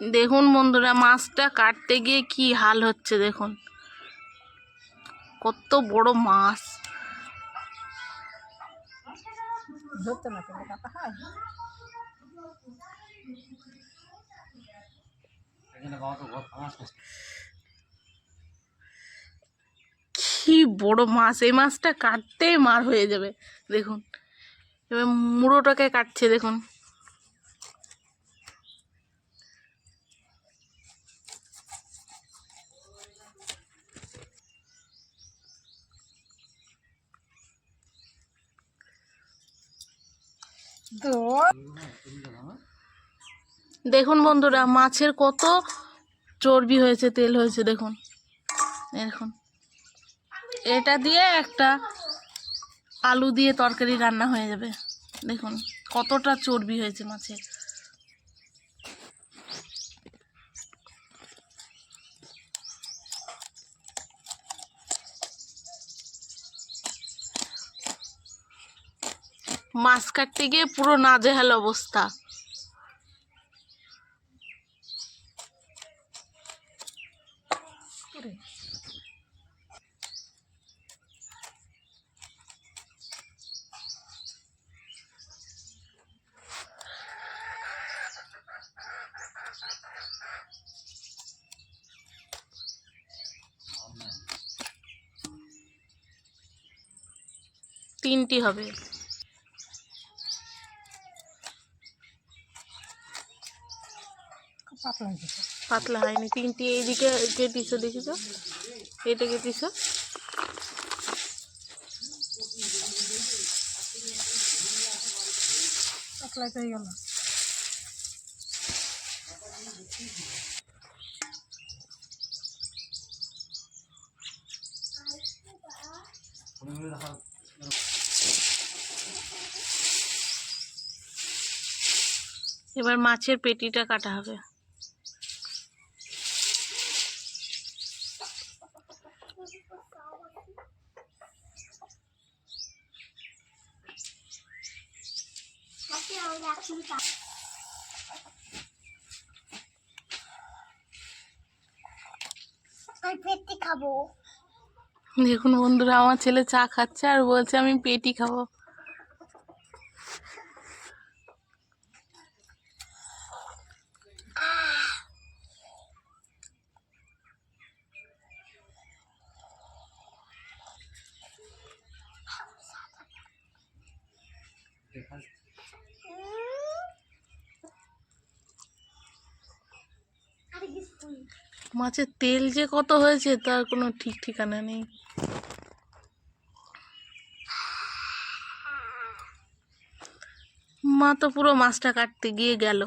দেখুন বন্ধুরা, মাছটা কাটতে গিয়ে কি হাল হচ্ছে দেখুন। কত বড় মাছ। কি বড় মাছ, এই মাছটা কাটতেই মার হয়ে যাবে। দেখুন, এবার মুড়োটাকে কাটছে, দেখুন। দেখুন বন্ধুরা, মাছের কত চর্বি হয়েছে, তেল হয়েছে, দেখুন। দেখুন। এটা দিয়ে একটা আলু দিয়ে তরকারি রান্না হয়ে যাবে। দেখুন, কতটা চর্বি হয়েছে মাছের। মাছ কাটতে গিয়ে পুরো নাজেহাল অবস্থা। তিনটি হবে। পাতলা তো। হয়নি। তিনটি এইদিকে কেটিছো দেখিছো এটা কেটিছো পাতলাই হয়ে গেল। এবার মাছের পেটিটা কাটা হবে। খাব দেখুন বন্ধুরা আমার ছেলে চা খাচ্ছে আর বলছে আমি পেটি খাব। মাছের তেল যে কত হয়েছে তার কোনো ঠিক ঠিকানা নেই। মা তো পুরো মাছটা কাটতে গিয়ে গেল।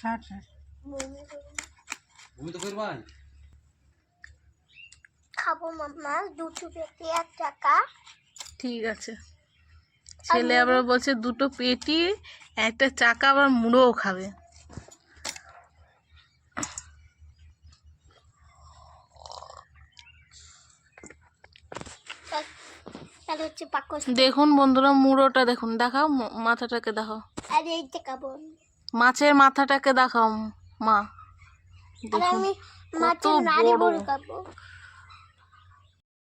ষাট ষাট তুমি তো করবাই খাব মাম্মা দুটো পেটি এক টাকা। ঠিক আছে। ছেলে আবার বলছে দুটো পেটি একটা চাকা আবার মুড়োও খাবে। তাহলে হচ্ছে পাকস দেখুন বন্ধুরা মুড়োটা দেখুন। দেখাও মাথাটাকে দেখাও। আর এইটা খাব মাছের মাথাটাকে দেখাও। মা দেখুন কত বড়।